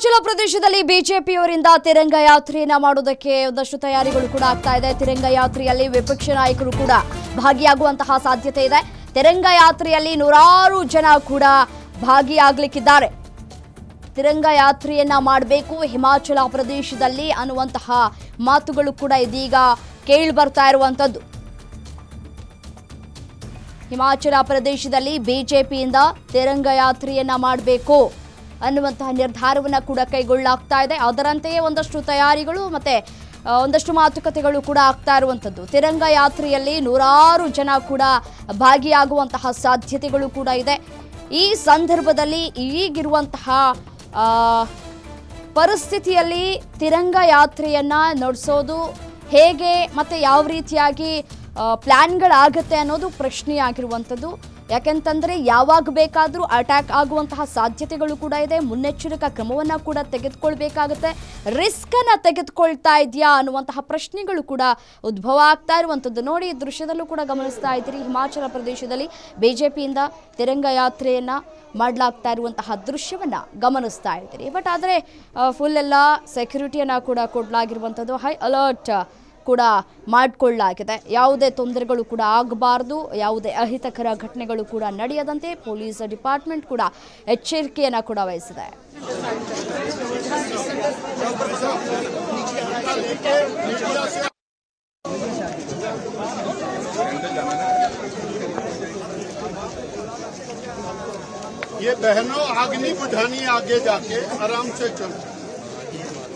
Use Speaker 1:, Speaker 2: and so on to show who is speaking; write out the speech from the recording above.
Speaker 1: ಹಿಮಾಚಲ ಪ್ರದೇಶದಲ್ಲಿ ಬಿಜೆಪಿಯವರಿಂದ ತಿರಂಗ ಯಾತ್ರೆಯನ್ನ ಮಾಡೋದಕ್ಕೆ ಒಂದಷ್ಟು ತಯಾರಿಗಳು ಕೂಡ ಆಗ್ತಾ ಇದೆ. ತಿರಂಗ ಯಾತ್ರೆಯಲ್ಲಿ ವಿಪಕ್ಷ ನಾಯಕರು ಕೂಡ ಭಾಗಿಯಾಗುವಂತಹ ಸಾಧ್ಯತೆ ಇದೆ. ತಿರಂಗ ಯಾತ್ರೆಯಲ್ಲಿ ನೂರಾರು ಜನ ಕೂಡ ಭಾಗಿಯಾಗಲಿಕ್ಕಿದ್ದಾರೆ. ತಿರಂಗ ಯಾತ್ರೆಯನ್ನ ಮಾಡಬೇಕು ಹಿಮಾಚಲ ಪ್ರದೇಶದಲ್ಲಿ ಅನ್ನುವಂತಹ ಮಾತುಗಳು ಕೂಡ ಇದೀಗ ಕೇಳಿ ಬರ್ತಾ ಇರುವಂತದ್ದು. ಹಿಮಾಚಲ ಪ್ರದೇಶದಲ್ಲಿ ಬಿಜೆಪಿಯಿಂದ ತಿರಂಗ ಯಾತ್ರೆಯನ್ನ ಮಾಡಬೇಕು. ಅನ್ನುವಂತಹ ನಿರ್ಧಾರವನ್ನು ಕೂಡ ಕೈಗೊಳ್ಳಲಾಗ್ತಾ ಇದೆ. ಅದರಂತೆಯೇ ಒಂದಷ್ಟು ತಯಾರಿಗಳು ಮತ್ತೆ ಒಂದಷ್ಟು ಮಾತುಕತೆಗಳು ಕೂಡ ಆಗ್ತಾ ಇರುವಂಥದ್ದು. ತಿರಂಗ ಯಾತ್ರೆಯಲ್ಲಿ ನೂರಾರು ಜನ ಕೂಡ ಭಾಗಿಯಾಗುವಂತಹ ಸಾಧ್ಯತೆಗಳು ಕೂಡ ಇದೆ. ಈ ಸಂದರ್ಭದಲ್ಲಿ ಈಗಿರುವಂತಹ ಪರಿಸ್ಥಿತಿಯಲ್ಲಿ ತಿರಂಗ ಯಾತ್ರೆಯನ್ನು ನಡೆಸೋದು ಹೇಗೆ ಮತ್ತು ಯಾವ ರೀತಿಯಾಗಿ ಪ್ಲ್ಯಾನ್ಗಳಾಗುತ್ತೆ ಅನ್ನೋದು ಪ್ರಶ್ನೆ ಆಗಿರುವಂಥದ್ದು ಯಾಕೆಂತಂದ್ರೆ ಯಾವಾಗ ಬೇಕಾದರೂ ಅಟ್ಯಾಕ್ ಆಗುವಂತಹ ಸಾಧ್ಯತೆಗಳು ಕೂಡ ಇದೆ. ಮುನ್ನೆಚ್ಚರಿಕಾ ಕ್ರಮವನ್ನ ಕೂಡ ತೆಗೆದುಕೊಳ್ಬೇಕಾಗುತ್ತೆ. ರಿಸ್ಕನ್ನು ತೆಗೆದುಕೊಳ್ತಾ ಇದೆಯಾ ಅನ್ನುವಂತಹ ಪ್ರಶ್ನೆಗಳು ಕೂಡ ಉದ್ಭವ ಆಗ್ತಾ ಇರುವಂಥದ್ದು. ನೋಡಿ ದೃಶ್ಯದಲ್ಲೂ ಕೂಡ ಗಮನಿಸ್ತಾ ಇದ್ದೀರಿ. ಹಿಮಾಚಲ ಪ್ರದೇಶದಲ್ಲಿ ಬಿಜೆಪಿಯಿಂದ ತಿರಂಗ ಯಾತ್ರೆಯನ್ನ ಮಾಡಲಾಗ್ತಾ ಇರುವಂತಹ ದೃಶ್ಯವನ್ನ ಗಮನಿಸ್ತಾ ಇದ್ದೀರಿ. ಬಟ್ ಆದರೆ ಫುಲ್ ಎಲ್ಲ ಸೆಕ್ಯೂರಿಟಿಯನ್ನ ಕೂಡ ಕೊಡಲಾಗಿರುವಂಥದ್ದು. ಹೈ ಅಲರ್ಟ್ ಕೂಡ ಮಾಡಿಕೊಳ್ಳಲಾಗಿದೆ ಯಾವುದೇ ತೊಂದರೆಗಳು ಕೂಡ ಆಗಬಾರ್ದು ಯಾವುದೇ ಅಹಿತಕರ ಘಟನೆಗಳು ಕೂಡ ನಡೆಯದಂತೆ ಪೊಲೀಸ್ ಡಿಪಾರ್ಟ್ಮೆಂಟ್ ಕೂಡ ಎಚ್ಚರಿಕೆಯನ್ನ ಕೂಡ ವಹಿಸಿದೆ
Speaker 2: ये बहनों आग नहीं बुझानी आगे जाके आराम से चलो